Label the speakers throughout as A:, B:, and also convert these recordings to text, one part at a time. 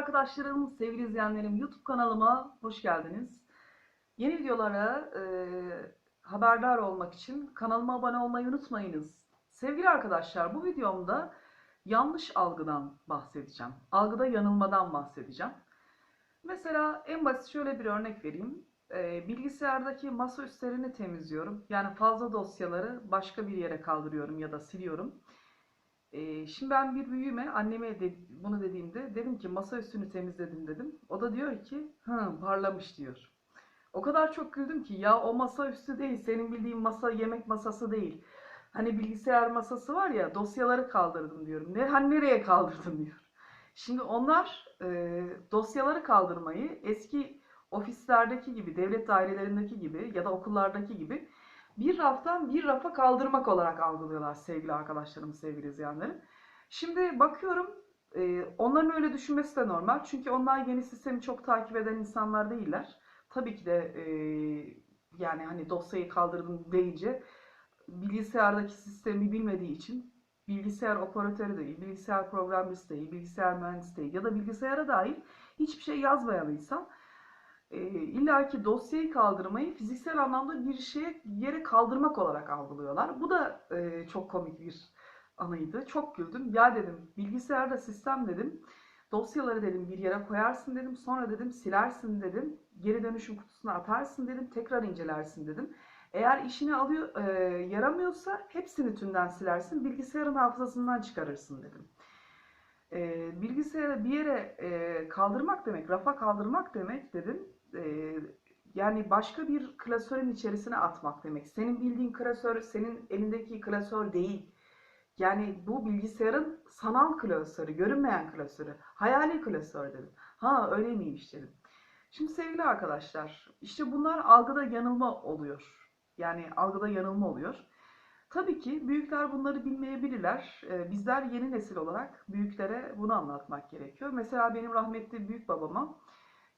A: arkadaşlarım, sevgili izleyenlerim YouTube kanalıma hoş geldiniz. Yeni videolara e, haberdar olmak için kanalıma abone olmayı unutmayınız. Sevgili arkadaşlar bu videomda yanlış algıdan bahsedeceğim. Algıda yanılmadan bahsedeceğim. Mesela en basit şöyle bir örnek vereyim. E, bilgisayardaki masa üstlerini temizliyorum. Yani fazla dosyaları başka bir yere kaldırıyorum ya da siliyorum. Ee, şimdi ben bir büyüğüme anneme de, bunu dediğimde dedim ki masa üstünü temizledim dedim. O da diyor ki hı parlamış diyor. O kadar çok güldüm ki ya o masa üstü değil senin bildiğin masa yemek masası değil. Hani bilgisayar masası var ya dosyaları kaldırdım diyorum. Ne, hani nereye kaldırdın diyor. Şimdi onlar e, dosyaları kaldırmayı eski ofislerdeki gibi, devlet dairelerindeki gibi ya da okullardaki gibi bir raftan bir rafa kaldırmak olarak algılıyorlar sevgili arkadaşlarım, sevgili izleyenlerim. Şimdi bakıyorum e, onların öyle düşünmesi de normal. Çünkü onlar yeni sistemi çok takip eden insanlar değiller. Tabii ki de e, yani hani dosyayı kaldırdım deyince bilgisayardaki sistemi bilmediği için bilgisayar operatörü değil, bilgisayar programcısı değil, bilgisayar mühendisi değil ya da bilgisayara dair hiçbir şey yazmayan insan e, illaki dosyayı kaldırmayı fiziksel anlamda bir şeye yere kaldırmak olarak algılıyorlar. Bu da e, çok komik bir anıydı. Çok güldüm. Ya dedim bilgisayarda sistem dedim. Dosyaları dedim bir yere koyarsın dedim. Sonra dedim silersin dedim. Geri dönüşüm kutusuna atarsın dedim. Tekrar incelersin dedim. Eğer işini alıyor, e, yaramıyorsa hepsini tümden silersin. Bilgisayarın hafızasından çıkarırsın dedim. E, bilgisayarı bir yere e, kaldırmak demek, rafa kaldırmak demek dedim e, yani başka bir klasörün içerisine atmak demek. Senin bildiğin klasör senin elindeki klasör değil. Yani bu bilgisayarın sanal klasörü, görünmeyen klasörü, hayali klasör dedim. Ha öyle miymiş dedim. Şimdi sevgili arkadaşlar, işte bunlar algıda yanılma oluyor. Yani algıda yanılma oluyor. Tabii ki büyükler bunları bilmeyebilirler. Bizler yeni nesil olarak büyüklere bunu anlatmak gerekiyor. Mesela benim rahmetli büyük babama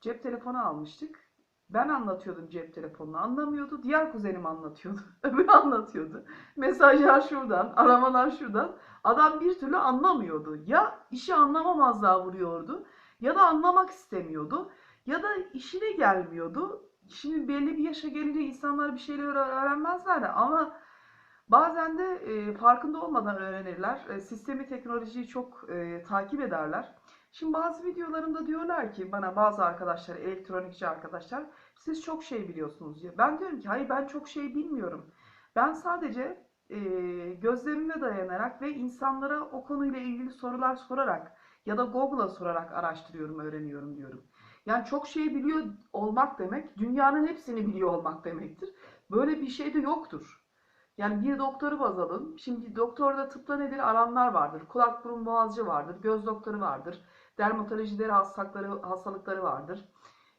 A: cep telefonu almıştık. Ben anlatıyordum cep telefonunu anlamıyordu. Diğer kuzenim anlatıyordu. Öbürü anlatıyordu. Mesajlar şuradan, aramalar şuradan. Adam bir türlü anlamıyordu. Ya işi anlamamazlığa vuruyordu ya da anlamak istemiyordu ya da işine gelmiyordu. Şimdi belli bir yaşa gelince insanlar bir şeyler öğrenmezler de ama bazen de farkında olmadan öğrenirler. Sistemi, teknolojiyi çok takip ederler. Şimdi bazı videolarımda diyorlar ki bana bazı arkadaşlar, elektronikçi arkadaşlar siz çok şey biliyorsunuz diyor. Ben diyorum ki hayır ben çok şey bilmiyorum. Ben sadece e, gözlemime dayanarak ve insanlara o konuyla ilgili sorular sorarak ya da Google'a sorarak araştırıyorum, öğreniyorum diyorum. Yani çok şey biliyor olmak demek dünyanın hepsini biliyor olmak demektir. Böyle bir şey de yoktur. Yani bir doktoru baz alın. Şimdi doktorda tıpta nedir? Alanlar vardır. Kulak burun boğazcı vardır. Göz doktoru vardır dermatolojileri hastalıkları, hastalıkları vardır.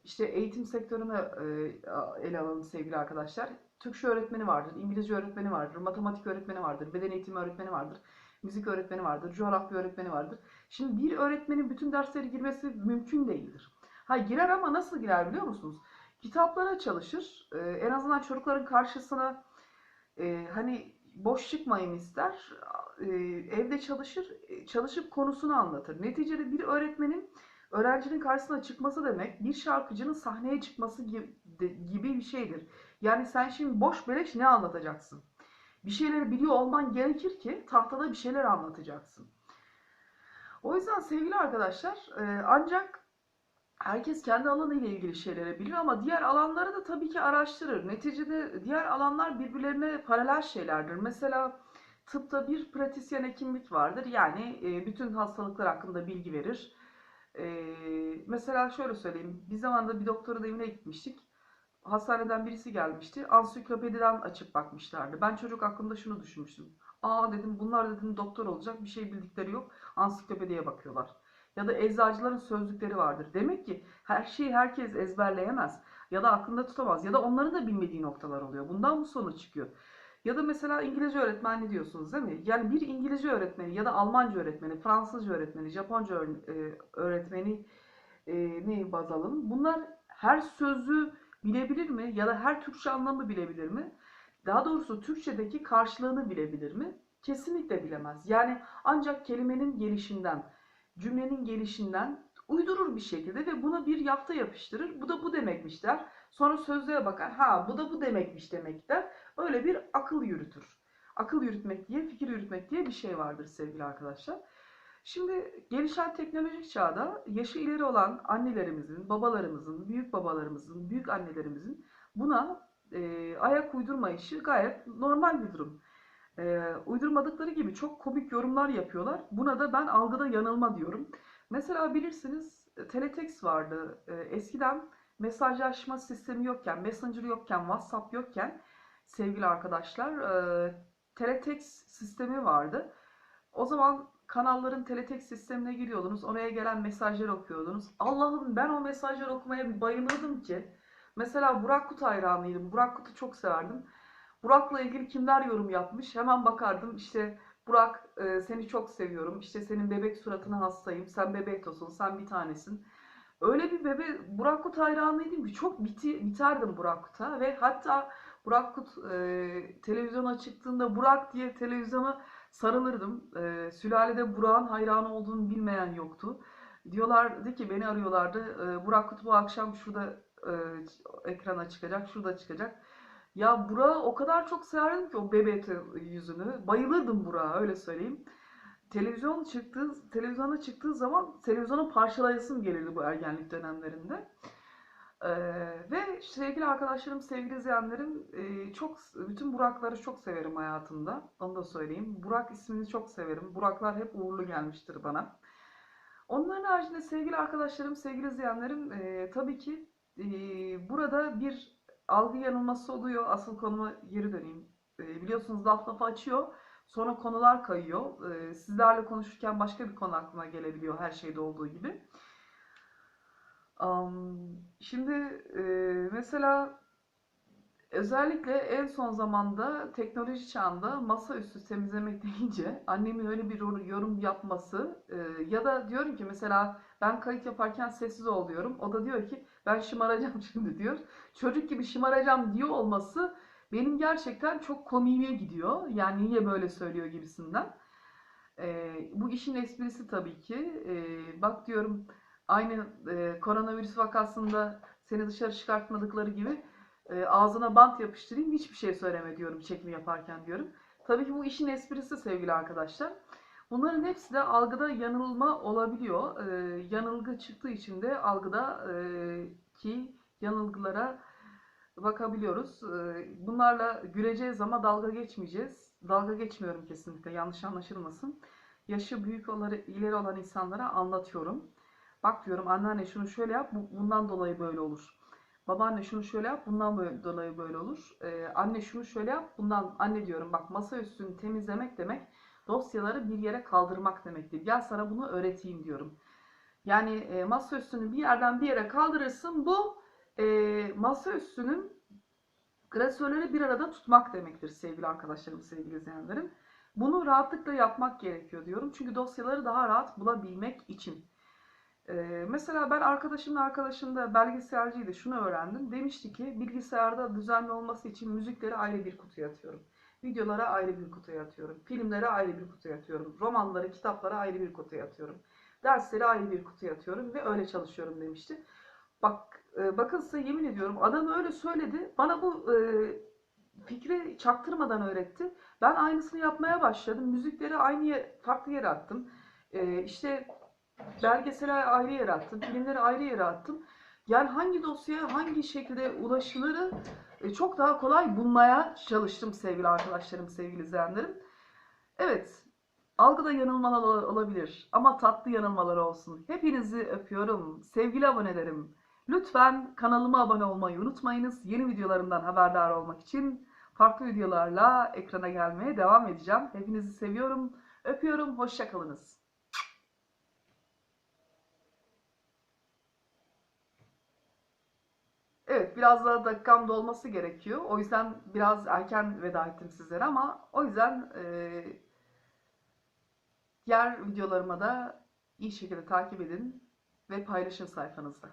A: İşte eğitim sektörünü e, ele alalım sevgili arkadaşlar. Türkçe öğretmeni vardır, İngilizce öğretmeni vardır, matematik öğretmeni vardır, beden eğitimi öğretmeni vardır, müzik öğretmeni vardır, coğrafya öğretmeni vardır. Şimdi bir öğretmenin bütün dersleri girmesi mümkün değildir. Ha girer ama nasıl girer biliyor musunuz? Kitaplara çalışır. E, en azından çocukların karşısına e, hani boş çıkmayın ister. E, evde çalışır, e, çalışıp konusunu anlatır. Neticede bir öğretmenin öğrencinin karşısına çıkması demek bir şarkıcının sahneye çıkması gibi bir şeydir. Yani sen şimdi boş beleş ne anlatacaksın? Bir şeyleri biliyor olman gerekir ki tahtada bir şeyler anlatacaksın. O yüzden sevgili arkadaşlar e, ancak herkes kendi alanı ile ilgili şeyleri bilir ama diğer alanları da tabii ki araştırır. Neticede diğer alanlar birbirlerine paralel şeylerdir. Mesela tıpta bir pratisyen hekimlik vardır. Yani e, bütün hastalıklar hakkında bilgi verir. E, mesela şöyle söyleyeyim. Bir zamanda bir doktorun evine gitmiştik. Hastaneden birisi gelmişti. Ansiklopediden açıp bakmışlardı. Ben çocuk hakkında şunu düşünmüştüm. Aa dedim bunlar dedim doktor olacak bir şey bildikleri yok. Ansiklopediye bakıyorlar ya da eczacıların sözlükleri vardır. Demek ki her şeyi herkes ezberleyemez ya da aklında tutamaz ya da onların da bilmediği noktalar oluyor. Bundan bu sonuç çıkıyor. Ya da mesela İngilizce öğretmenliği diyorsunuz değil mi? Yani bir İngilizce öğretmeni ya da Almanca öğretmeni, Fransızca öğretmeni, Japonca e, öğretmeni e, neyi baz alalım? Bunlar her sözü bilebilir mi? Ya da her Türkçe anlamı bilebilir mi? Daha doğrusu Türkçedeki karşılığını bilebilir mi? Kesinlikle bilemez. Yani ancak kelimenin gelişinden, cümlenin gelişinden, Uydurur bir şekilde ve buna bir yafta yapıştırır. Bu da bu demekmiş der. Sonra sözlüğe bakar. Ha bu da bu demekmiş demek der. Öyle bir akıl yürütür. Akıl yürütmek diye, fikir yürütmek diye bir şey vardır sevgili arkadaşlar. Şimdi gelişen teknolojik çağda yaşı ileri olan annelerimizin, babalarımızın, büyük babalarımızın, büyük annelerimizin buna e, ayak uydurma işi gayet normal bir durum. E, uydurmadıkları gibi çok komik yorumlar yapıyorlar. Buna da ben algıda yanılma diyorum. Mesela bilirsiniz e, teletext vardı. E, eskiden mesajlaşma sistemi yokken, Messenger yokken, WhatsApp yokken sevgili arkadaşlar e, teletext sistemi vardı. O zaman kanalların teletext sistemine giriyordunuz. Oraya gelen mesajları okuyordunuz. Allah'ım ben o mesajları okumaya bir bayılırdım ki. Mesela Burak Kut hayranıydım. Burak Kut'u çok severdim. Burak'la ilgili kimler yorum yapmış hemen bakardım. İşte Burak e, seni çok seviyorum. İşte senin bebek suratına hastayım. Sen bebek tosun. Sen bir tanesin. Öyle bir bebe Burak Kut hayranıydım ki çok biti, biterdim Burak Kut'a ve hatta Burak Kut e, televizyona çıktığında Burak diye televizyona sarılırdım. E, sülalede Burak'ın hayranı olduğunu bilmeyen yoktu. Diyorlardı ki beni arıyorlardı. E, Burak Kut bu akşam şurada e, ekrana çıkacak, şurada çıkacak. Ya Burak'ı o kadar çok severdim ki o bebek yüzünü. Bayılırdım Burak'a öyle söyleyeyim. Televizyon çıktığı, televizyona çıktığı zaman televizyonu parçalayasım gelirdi bu ergenlik dönemlerinde. Ee, ve sevgili arkadaşlarım, sevgili izleyenlerim, e, çok bütün Burak'ları çok severim hayatımda. Onu da söyleyeyim. Burak ismini çok severim. Buraklar hep uğurlu gelmiştir bana. Onların haricinde sevgili arkadaşlarım, sevgili izleyenlerim, e, tabii ki e, burada bir algı yanılması oluyor. Asıl konuma geri döneyim. E, biliyorsunuz laf lafı açıyor. Sonra konular kayıyor. E, sizlerle konuşurken başka bir konu aklıma gelebiliyor her şeyde olduğu gibi. Am, şimdi e, mesela özellikle en son zamanda teknoloji çağında masaüstü temizlemek deyince annemin öyle bir yorum yapması e, ya da diyorum ki mesela ben kayıt yaparken sessiz ol diyorum. O da diyor ki ben şımaracağım şimdi diyor. Çocuk gibi şımaracağım diyor olması benim gerçekten çok komiğime gidiyor. Yani niye böyle söylüyor gibisinden. E, bu işin esprisi tabii ki. E, bak diyorum aynı e, koronavirüs vakasında seni dışarı çıkartmadıkları gibi e, ağzına bant yapıştırayım hiçbir şey söyleme diyorum çekim yaparken diyorum. Tabii ki bu işin esprisi sevgili arkadaşlar. Bunların hepsi de algıda yanılma olabiliyor. E, yanılgı çıktığı için de algıda e, ki yanılgılara bakabiliyoruz. E, bunlarla güleceğiz ama dalga geçmeyeceğiz. Dalga geçmiyorum kesinlikle yanlış anlaşılmasın. Yaşı büyük olan, ileri olan insanlara anlatıyorum. Bak diyorum anneanne şunu şöyle yap bundan dolayı böyle olur. Babaanne şunu şöyle yap bundan dolayı böyle olur. Ee, anne şunu şöyle yap bundan anne diyorum bak masa üstünü temizlemek demek dosyaları bir yere kaldırmak demektir. Gel sana bunu öğreteyim diyorum. Yani e, masa üstünü bir yerden bir yere kaldırırsın bu e, masa üstünün klasörleri bir arada tutmak demektir sevgili arkadaşlarım, sevgili izleyenlerim. Bunu rahatlıkla yapmak gerekiyor diyorum. Çünkü dosyaları daha rahat bulabilmek için. Ee, mesela ben arkadaşımın arkadaşında belgeselciydi şunu öğrendim. Demişti ki bilgisayarda düzenli olması için müzikleri ayrı bir kutuya atıyorum. Videolara ayrı bir kutuya atıyorum. Filmlere ayrı bir kutuya atıyorum. Romanları, kitaplara ayrı bir kutuya atıyorum. Dersleri ayrı bir kutuya atıyorum ve öyle çalışıyorum demişti. Bak e, bakın size yemin ediyorum adam öyle söyledi. Bana bu e, fikri çaktırmadan öğretti. Ben aynısını yapmaya başladım. Müzikleri aynı yer, farklı yere attım. E, işte belgesele ayrı yere attım, filmleri ayrı yere attım. Yani hangi dosyaya hangi şekilde ulaşılırı çok daha kolay bulmaya çalıştım sevgili arkadaşlarım, sevgili izleyenlerim. Evet, algıda yanılmalar olabilir ama tatlı yanılmalar olsun. Hepinizi öpüyorum. Sevgili abonelerim, lütfen kanalıma abone olmayı unutmayınız. Yeni videolarımdan haberdar olmak için farklı videolarla ekrana gelmeye devam edeceğim. Hepinizi seviyorum, öpüyorum, hoşçakalınız. Evet, biraz daha dakikam dolması gerekiyor. O yüzden biraz erken veda ettim sizlere ama o yüzden e, diğer videolarıma da iyi şekilde takip edin ve paylaşın sayfanızda.